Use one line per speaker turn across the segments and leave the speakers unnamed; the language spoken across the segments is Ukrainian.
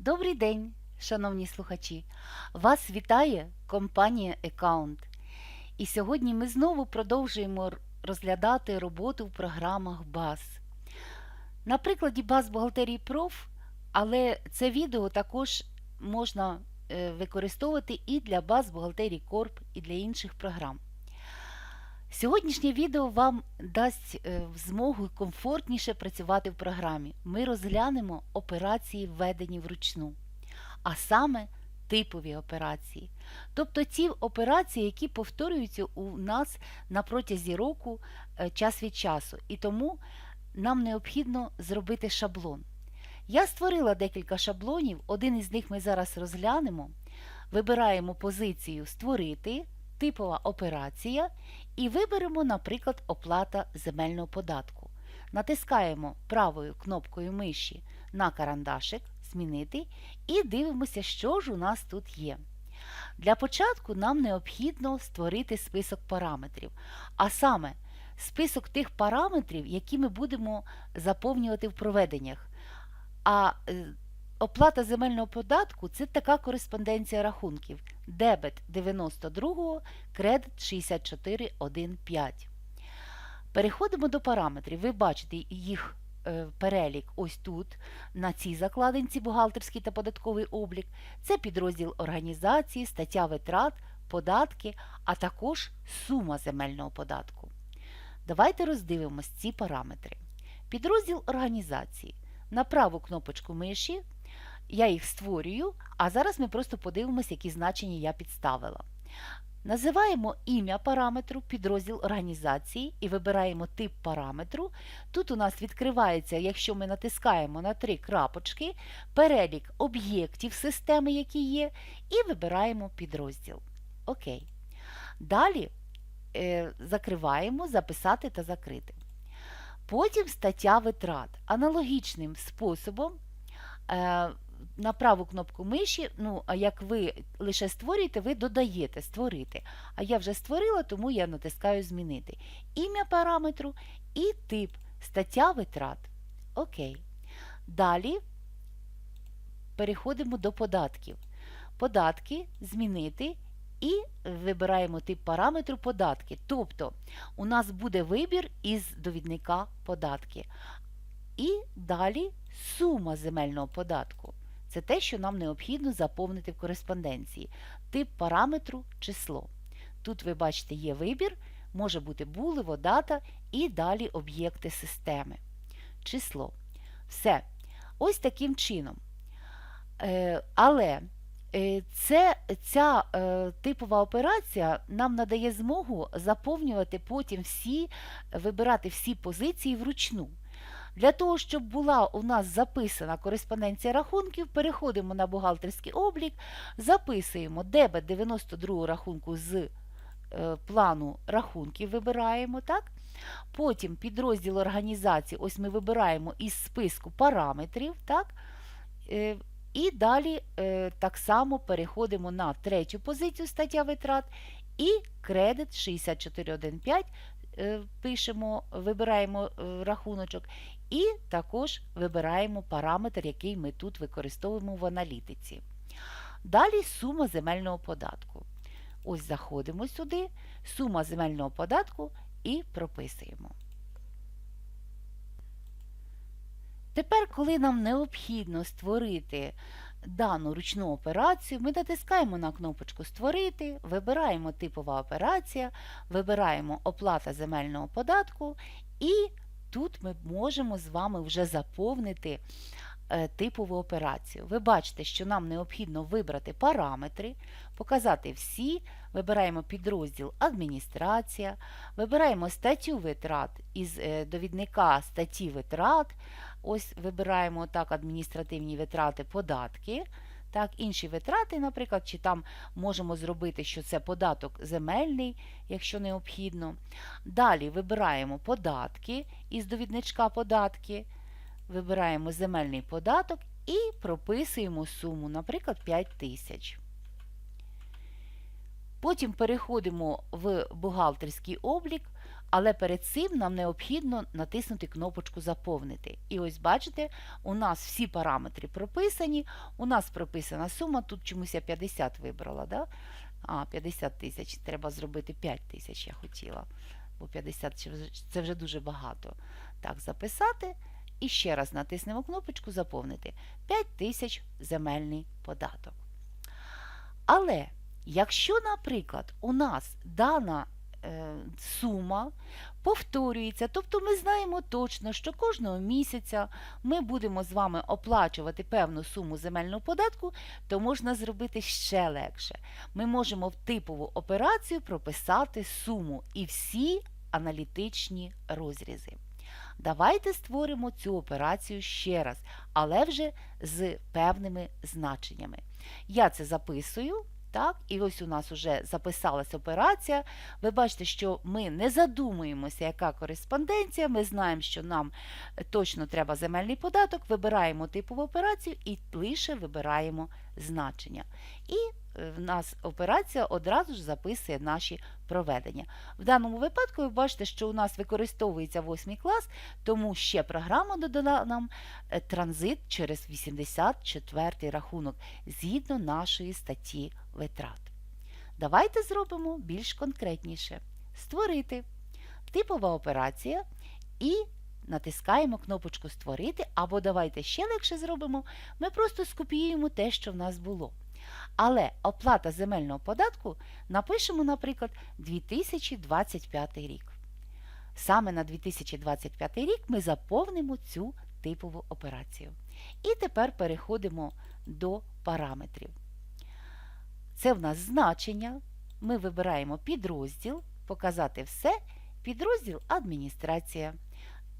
Добрий день, шановні слухачі! Вас вітає компанія Account. І сьогодні ми знову продовжуємо розглядати роботу в програмах BAS. На прикладі BAS Бухгалтерії Проф, але це відео також можна е, використовувати і для BAS Бухгалтерії Корп, і для інших програм. Сьогоднішнє відео вам дасть е, змогу комфортніше працювати в програмі. Ми розглянемо операції, введені вручну, а саме типові операції. Тобто ті операції, які повторюються у нас на протязі року е, час від часу. І тому нам необхідно зробити шаблон. Я створила декілька шаблонів, один із них ми зараз розглянемо. Вибираємо позицію Створити, типова операція і виберемо, наприклад, оплата земельного податку. Натискаємо правою кнопкою миші на карандашик Змінити і дивимося, що ж у нас тут є. Для початку нам необхідно створити список параметрів, а саме список тих параметрів, які ми будемо заповнювати в проведеннях. А е, оплата земельного податку це така кореспонденція рахунків. Дебет 92, кредит 64,15. Переходимо до параметрів. Ви бачите їх е, перелік ось тут, на цій закладинці бухгалтерський та податковий облік. Це підрозділ організації, стаття витрат, податки, а також сума земельного податку. Давайте роздивимось ці параметри. Підрозділ організації. На праву кнопочку миші я їх створюю, а зараз ми просто подивимося, які значення я підставила. Називаємо ім'я параметру, підрозділ організації і вибираємо тип параметру. Тут у нас відкривається, якщо ми натискаємо на три крапочки, перелік об'єктів системи, які є, і вибираємо підрозділ. Окей. Далі е, закриваємо Записати та закрити. Потім стаття витрат. Аналогічним способом е, на праву кнопку миші, ну, а як ви лише створюєте, ви додаєте створити. А я вже створила, тому я натискаю Змінити. Ім'я параметру і тип стаття витрат. Окей. Далі переходимо до податків. Податки змінити і вибираємо тип параметру податки. Тобто у нас буде вибір із довідника податки. І далі сума земельного податку. Це те, що нам необхідно заповнити в кореспонденції. Тип параметру число. Тут ви бачите, є вибір, може бути булево, дата і далі об'єкти системи. Число. Все. Ось таким чином. Е, але е, це, ця е, типова операція нам надає змогу заповнювати потім всі, вибирати всі позиції вручну. Для того, щоб була у нас записана кореспонденція рахунків, переходимо на бухгалтерський облік, записуємо дебет 92 рахунку з е, плану рахунків, вибираємо. так? Потім підрозділ організації, ось ми вибираємо із списку параметрів. так? Е, і далі е, так само переходимо на третю позицію стаття витрат і кредит 6415 е, пишемо, вибираємо рахуночок, і також вибираємо параметр, який ми тут використовуємо в аналітиці. Далі сума земельного податку. Ось заходимо сюди, сума земельного податку і прописуємо. Тепер, коли нам необхідно створити дану ручну операцію, ми натискаємо на кнопочку Створити, вибираємо типова операція, вибираємо оплата земельного податку, і тут ми можемо з вами вже заповнити е, типову операцію. Ви бачите, що нам необхідно вибрати параметри, показати всі, вибираємо підрозділ Адміністрація, вибираємо статтю витрат із е, довідника статті витрат. Ось вибираємо так адміністративні витрати, податки. Так, інші витрати, наприклад, чи там можемо зробити, що це податок земельний, якщо необхідно. Далі вибираємо податки із довідничка податки, вибираємо земельний податок і прописуємо суму, наприклад, 5 тисяч. Потім переходимо в бухгалтерський облік, Але перед цим нам необхідно натиснути кнопочку Заповнити. І ось бачите, у нас всі параметри прописані. У нас прописана сума, тут чомусь я 50 вибрала. Да? А, 50 тисяч. Треба зробити 5 тисяч, я хотіла. Бо 50 це вже- дуже багато. Так, записати. І ще раз натиснемо кнопочку Заповнити. 5 тисяч земельний податок. Але якщо, наприклад, у нас дана сума повторюється, тобто ми знаємо точно, що кожного місяця ми будемо з вами оплачувати певну суму земельного податку, то можна зробити ще легше. Ми можемо в типову операцію прописати суму і всі аналітичні розрізи. Давайте створимо цю операцію ще раз, але вже з певними значеннями. Я це записую. Так, і ось у нас вже записалась операція. Ви бачите, що ми не задумуємося, яка кореспонденція. Ми знаємо, що нам е, точно треба земельний податок, вибираємо типову операцію і лише вибираємо значення. І е, в нас операція одразу ж записує наші проведення. В даному випадку ви бачите, що у нас використовується 8 клас, тому ще програма додала нам е, транзит через 84 рахунок згідно нашої статті витрат. Давайте зробимо більш конкретніше. Створити. Типова операція і натискаємо кнопочку Створити, або давайте ще легше зробимо, ми просто скопіюємо те, що в нас було. Але оплата земельного податку напишемо, наприклад, 2025 рік. Саме на 2025 рік ми заповнимо цю типову операцію. І тепер переходимо до параметрів. Це в нас значення. Ми вибираємо підрозділ, показати все, підрозділ адміністрація.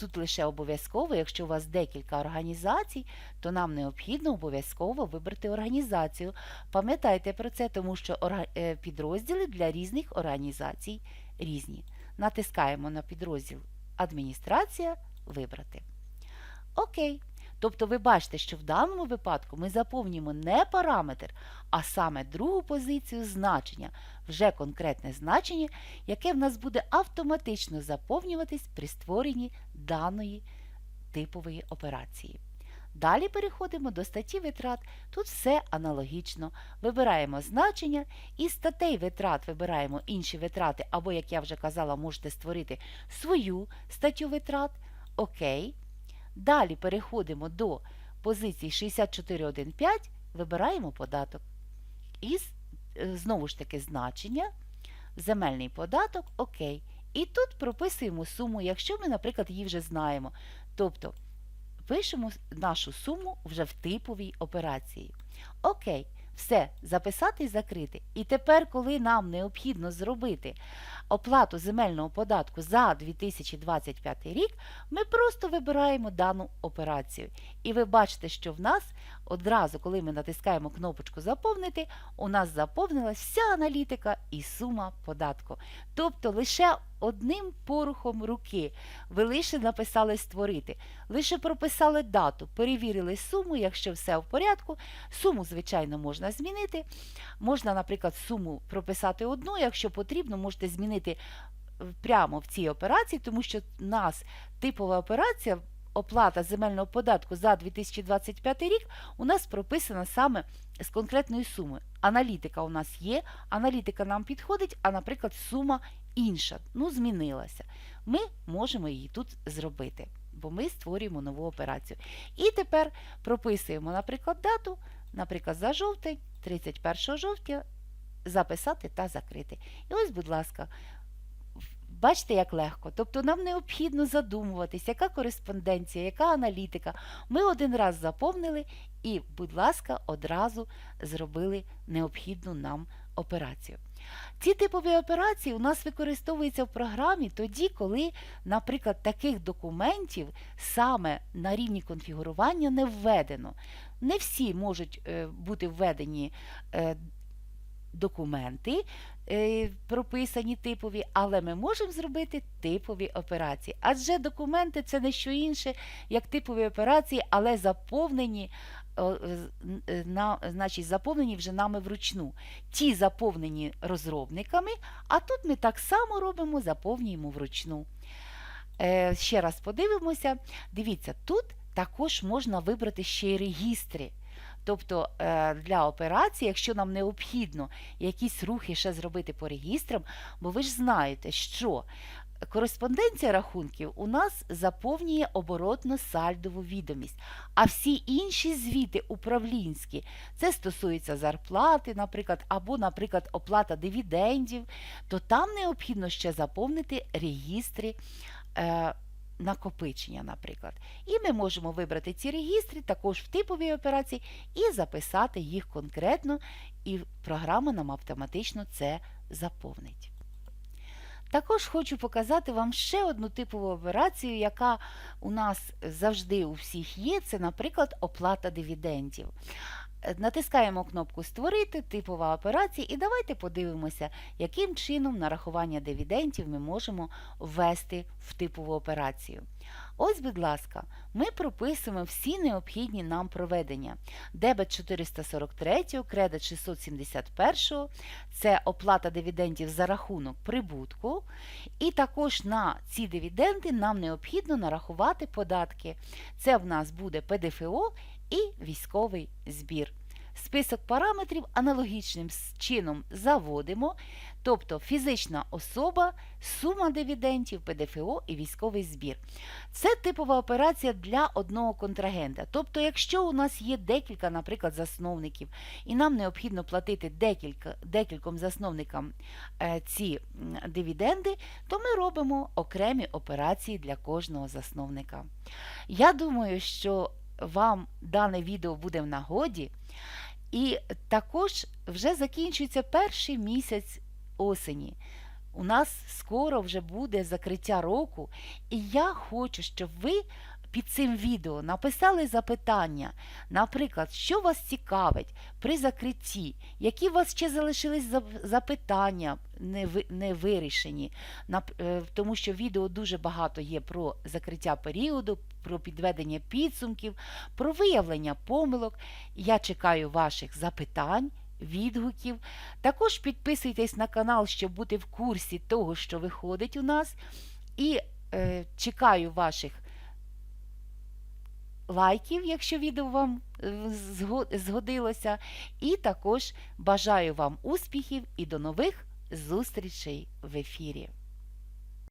Тут лише обов'язково, якщо у вас декілька організацій, то нам необхідно обов'язково вибрати організацію. Пам'ятайте про це, тому що е, підрозділи для різних організацій різні. Натискаємо на підрозділ Адміністрація Вибрати. Окей. Тобто ви бачите, що в даному випадку ми заповнюємо не параметр, а саме другу позицію значення, вже конкретне значення, яке в нас буде автоматично заповнюватись при створенні даної типової операції. Далі переходимо до статті витрат. Тут все аналогічно. Вибираємо значення, із статей витрат вибираємо інші витрати, або, як я вже казала, можете створити свою статтю витрат. Окей. Далі переходимо до позиції 64.1.5, вибираємо податок. І е, знову ж таки значення, земельний податок, окей. І тут прописуємо суму, якщо ми, наприклад, її вже знаємо. Тобто пишемо нашу суму вже в типовій операції. Окей, все, записати і закрити. І тепер, коли нам необхідно зробити оплату земельного податку за 2025 рік, ми просто вибираємо дану операцію. І ви бачите, що в нас одразу, коли ми натискаємо кнопочку Заповнити, у нас заповнилась вся аналітика і сума податку. Тобто лише одним порухом руки ви лише написали створити, лише прописали дату, перевірили суму, якщо все в порядку. Суму, звичайно, можна змінити. Можна, наприклад, суму прописати одну, якщо потрібно, можете змінити е, прямо в цій операції, тому що в нас типова операція. Оплата земельного податку за 2025 рік у нас прописана саме з конкретною сумою. Аналітика у нас є, аналітика нам підходить, а, наприклад, сума інша, ну, змінилася. Ми можемо її тут зробити, бо ми створюємо нову операцію. І тепер прописуємо, наприклад, дату, наприклад, за жовтень, 31 жовтня, записати та закрити. І ось, будь ласка, Бачите, як легко. Тобто нам необхідно задумуватись, яка кореспонденція, яка аналітика. Ми один раз заповнили і, будь ласка, одразу зробили необхідну нам операцію. Ці типові операції у нас використовуються в програмі тоді, коли, наприклад, таких документів саме на рівні конфігурування не введено. Не всі можуть е, бути введені е, документи, е, прописані типові, але ми можемо зробити типові операції. Адже документи це не що інше, як типові операції, але заповнені е, на, значить, заповнені вже нами вручну. Ті заповнені розробниками, а тут ми так само робимо, заповнюємо вручну. Е, ще раз подивимося. Дивіться, тут також можна вибрати ще й регістри. Тобто е, для операції, якщо нам необхідно якісь рухи ще зробити по регістрам, бо ви ж знаєте, що кореспонденція рахунків у нас заповнює оборотно-сальдову відомість, а всі інші звіти управлінські, це стосується зарплати, наприклад, або, наприклад, оплата дивідендів, то там необхідно ще заповнити регістри. Накопичення, наприклад. І ми можемо вибрати ці регістри також в типовій операції і записати їх конкретно, і програма нам автоматично це заповнить. Також хочу показати вам ще одну типову операцію, яка у нас завжди у всіх є. Це, наприклад, оплата дивідендів. Натискаємо кнопку Створити, типова операція, і давайте подивимося, яким чином нарахування дивідендів ми можемо ввести в типову операцію. Ось, будь ласка, ми прописуємо всі необхідні нам проведення. Дебет 443, кредит 671, це оплата дивідендів за рахунок прибутку. І також на ці дивіденди нам необхідно нарахувати податки. Це в нас буде ПДФО і військовий збір. Список параметрів аналогічним чином заводимо, тобто фізична особа, сума дивідендів, ПДФО і військовий збір. Це типова операція для одного контрагента. Тобто, якщо у нас є декілька, наприклад, засновників, і нам необхідно платити декілька, декільком засновникам е, ці дивіденди, то ми робимо окремі операції для кожного засновника. Я думаю, що вам дане відео буде в нагоді. І також вже закінчується перший місяць осені. У нас скоро вже буде закриття року, і я хочу, щоб ви під цим відео написали запитання, наприклад, що вас цікавить при закритті, які у вас ще залишились запитання не, вирішені, е, тому що відео дуже багато є про закриття періоду, про підведення підсумків, про виявлення помилок. Я чекаю ваших запитань, відгуків. Також підписуйтесь на канал, щоб бути в курсі того, що виходить у нас. І е, чекаю ваших лайків, якщо відео вам е, згодилося. І також бажаю вам успіхів і до нових зустрічей в ефірі.